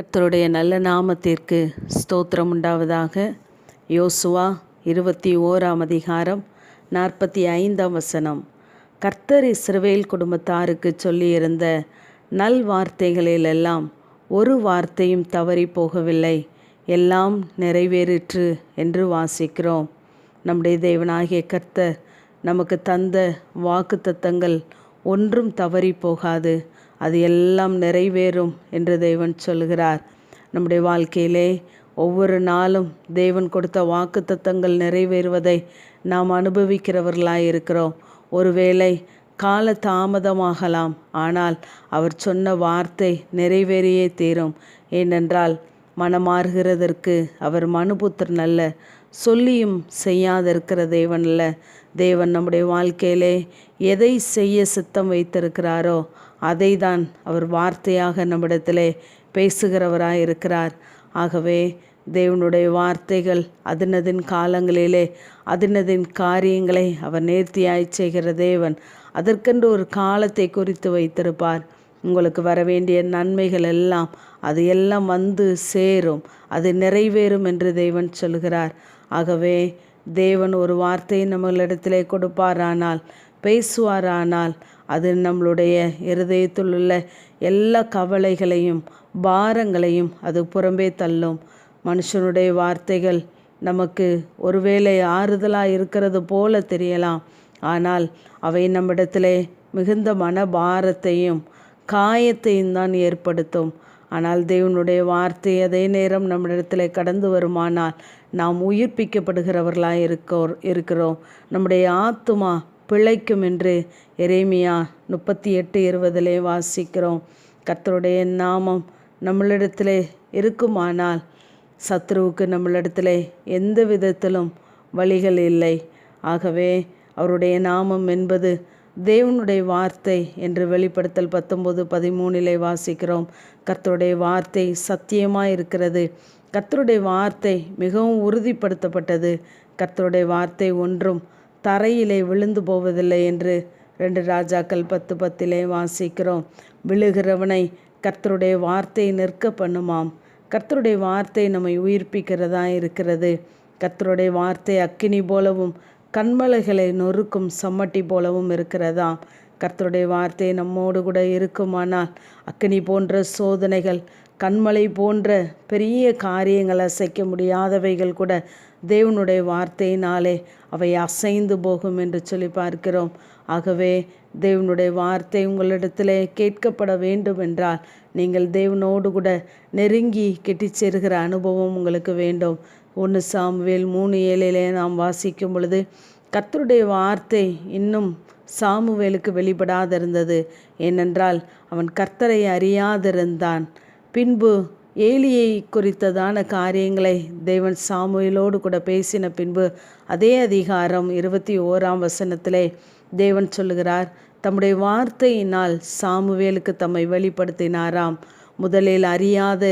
கர்த்தருடைய நல்ல நாமத்திற்கு ஸ்தோத்திரம் உண்டாவதாக. யோசுவா இருபத்தி ஓராம் அதிகாரம் நாற்பத்தி ஐந்தாம் வசனம். கர்த்தர் இஸ்ரவேல் குடும்பத்தாருக்கு சொல்லியிருந்த நல் வார்த்தைகளிலெல்லாம் ஒரு வார்த்தையும் தவறி போகவில்லை. எல்லாம் நிறைவேறிற்று என்று வாசிக்கிறோம். நம்முடைய தேவனாகிய கர்த்தர் நமக்கு தந்த வாக்கு தத்தங்கள் ஒன்றும் தவறி போகாது. அது எல்லாம் நிறைவேறும் என்று தேவன் சொல்கிறார். நம்முடைய வாழ்க்கையிலே ஒவ்வொரு நாளும் தேவன் கொடுத்த வாக்கு தத்தங்கள் நிறைவேறுவதை நாம் அனுபவிக்கிறவர்களாய் இருக்கிறோம். ஒருவேளை கால தாமதமாகலாம் ஆனால் அவர் சொன்ன வார்த்தை நிறைவேறியே தீரும். ஏனென்றால் மனமாறுகிறதற்கு அவர் மனுபுத்திரன் அல்ல. சொல்லியும் செய்யாதிருக்கிற தேவன் அல்ல. தேவன் நம்முடைய வாழ்க்கையிலே எதை செய்ய சித்தம் வைத்திருக்கிறாரோ அதை தான் அவர் வார்த்தையாக நம்மிடத்திலே பேசுகிறவராக இருக்கிறார் ஆகவே தேவனுடைய வார்த்தைகள் அதினதின் காலங்களிலே அதினதின் காரியங்களை அவர் நேர்த்தியாய் செய்கிற தேவன் அதற்கென்று ஒரு காலத்தை குறித்து வைத்திருப்பார். உங்களுக்கு வர வேண்டிய நன்மைகள் எல்லாம் அது எல்லாம் வந்து சேரும். அது நிறைவேறும் என்று தேவன் சொல்கிறார். ஆகவே தேவன் ஒரு வார்த்தையை நம்மளிடத்திலே கொடுப்பாரானால் பேசுவாரானால் அது நம்மளுடைய இருதயத்தில் உள்ள எல்லா கவலைகளையும் பாரங்களையும் அது புறம்பே தள்ளும். மனுஷனுடைய வார்த்தைகள் நமக்கு ஒருவேளை ஆறுதலாக இருக்கிறது போல தெரியலாம். ஆனால் அவை நம்மிடத்திலே மிகுந்த மன பாரத்தையும் காயத்தையும் தான் ஏற்படுத்தும். ஆனால் தேவனுடைய வார்த்தை அதே நேரம் நம்மிடத்தில் கடந்து வருமானால் நாம் உயிர்ப்பிக்கப்படுகிறவர்களாக இருக்கோ இருக்கிறோம். நம்முடைய ஆத்துமா பிழைக்கும் என்று எரேமியா முப்பத்தி எட்டு இருபதிலே வாசிக்கிறோம். கர்த்தருடைய நாமம் நம்மளிடத்தில் இருக்குமானால் சத்ருவுக்கு நம்மளிடத்தில் எந்த விதத்திலும் வழிகள் இல்லை. ஆகவே அவருடைய நாமம் என்பது தேவனுடைய வார்த்தை என்று வெளிப்படுத்தல் பத்தொம்போது பதிமூணிலே வாசிக்கிறோம். கர்த்தருடைய வார்த்தை சத்தியமாக இருக்கிறது. கர்த்தருடைய வார்த்தை மிகவும் உறுதிப்படுத்தப்பட்டது. கர்த்தருடைய வார்த்தை ஒன்றும் தரையிலே விழுந்து போவதில்லை என்று ரெண்டு ராஜாக்கள் பத்து பத்திலே வாசிக்கிறோம். விழுகிறவனை கர்த்தருடைய வார்த்தை நிற்க பண்ணுமாம். கர்த்தருடைய வார்த்தை நம்மை உயிர்ப்பிக்கிறதா இருக்கிறது. கர்த்தருடைய வார்த்தை அக்கினி போலவும் கண்மலைகளை நொறுக்கும் சம்மட்டி போலவும் இருக்கிறதாம். கர்த்தருடைய வார்த்தை நம்மோடு கூட இருக்குமானால் அக்கினி போன்ற சோதனைகள் கண்மலை போன்ற பெரிய காரியங்கள் அசைக்க முடியாதவைகள் கூட தேவனுடைய வார்த்தையினாலே அவை அசைந்து போகும் என்று சொல்லி பார்க்கிறோம். ஆகவே தேவனுடைய வார்த்தை உங்களிடத்திலே கேட்கப்பட வேண்டும் என்றால் நீங்கள் தேவனோடு கூட நெருங்கி கெட்டிச்சேருகிற அனுபவம் உங்களுக்கு வேண்டும். ஒன்று சாமுவேல் மூணு ஏழிலே நாம் வாசிக்கும் பொழுது கர்த்தருடைய வார்த்தை இன்னும் சாமுவேலுக்கு வெளிப்படாதிருந்தது. ஏனென்றால் அவன் கர்த்தரை அறியாதிருந்தான். பின்பு ஏலியை குறித்ததான காரியங்களை தேவன் சாமுவேலோடு கூட பேசின பின்பு அதே அதிகாரம் இருபத்தி ஓராம் வசனத்திலே தேவன் சொல்லுகிறார் தம்முடைய வார்த்தையினால் சாமுவேலுக்கு தம்மை வெளிப்படுத்தினாராம். முதலில் அறியாத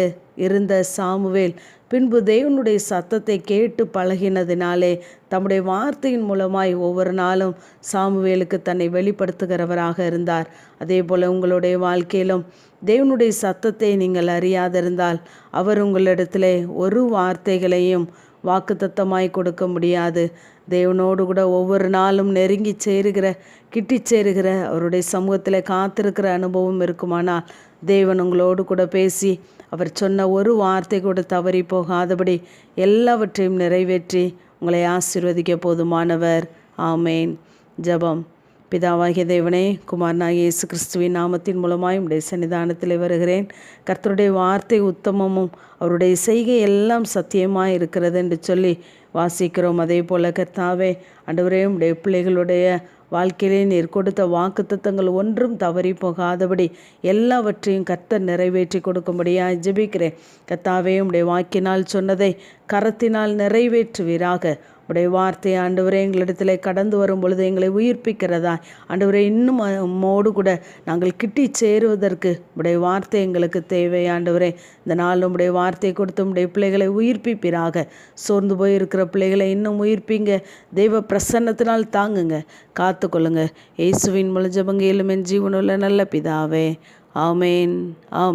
இருந்த சாமுவேல் பின்பு தேவனுடைய சத்தத்தை கேட்டு பழகினதினாலே தம்முடைய வார்த்தையின் மூலமாய் ஒவ்வொரு நாளும் சாமுவேலுக்கு தன்னை வெளிப்படுத்துகிறவராக இருந்தார். அதே போல் உங்களுடைய வாழ்க்கையிலும் தேவனுடைய சத்தத்தை நீங்கள் அறியாதிருந்தால் அவர் உங்களிடத்திலே ஒரு வார்த்தைகளையும் வாக்குத்தத்தமாய் கொடுக்க முடியாது. தேவனோடு கூட ஒவ்வொரு நாளும் நெருங்கி சேருகிற கிட்டி சேருகிற அவருடைய சமூகத்தில் காத்திருக்கிற அனுபவம் இருக்குமானால் தேவன் உங்களோடு கூட பேசி அவர் சொன்ன ஒரு வார்த்தை கூட தவறி போகாதபடி எல்லாவற்றையும் நிறைவேற்றி உங்களை ஆசிர்வதிக்க போதுமானவர். ஆமேன். ஜபம். பிதாவாகிய தேவனே குமாரனாகிய இயேசு கிறிஸ்துவின் நாமத்தின் மூலமாய் உடைய சன்னிதானத்தில் வருகிறேன். கர்த்தருடைய வார்த்தை உத்தமமும் அவருடைய செய்கை எல்லாம் சத்தியமாக இருக்கிறது என்று சொல்லி வாசிக்கிறோம். அதே போல் கர்த்தாவே அன்றுவரையும் உடைய பிள்ளைகளுடைய வாழ்க்கையிலே நீர் கொடுத்த வாக்குத்தத்தங்கள் ஒன்றும் தவறி போகாதபடி எல்லாவற்றையும் கர்த்தர் நிறைவேற்றி கொடுக்கும்படியாக ஜெபிக்கிறேன். கர்த்தாவே உடைய வாக்கினால் சொன்னதை கரத்தினால் நிறைவேற்றுவீராக. உடைய வார்த்தை ஆண்டவரே எங்களிடத்தில் கடந்து வரும் பொழுது எங்களை உயிர்ப்பிக்கிறதா ஆண்டவரே இன்னும் மோடு கூட நாங்கள் கிட்டி சேருவதற்கு உடைய வார்த்தை எங்களுக்கு தேவை. ஆண்டவரே இந்த நாள் உடைய வார்த்தை கொடுத்து உடைய பிள்ளைகளை உயிர்ப்பிப்பிறாக சோர்ந்து இருக்கிற பிள்ளைகளை இன்னும் உயிர்ப்பீங்க. தெய்வ பிரசன்னத்தினால் தாங்குங்க. காத்துக்கொள்ளுங்க. இயேசுவின் முழு ஜபங்கையிலும் ஜீவனுள்ள நல்ல பிதாவே. ஆமேன். ஆம்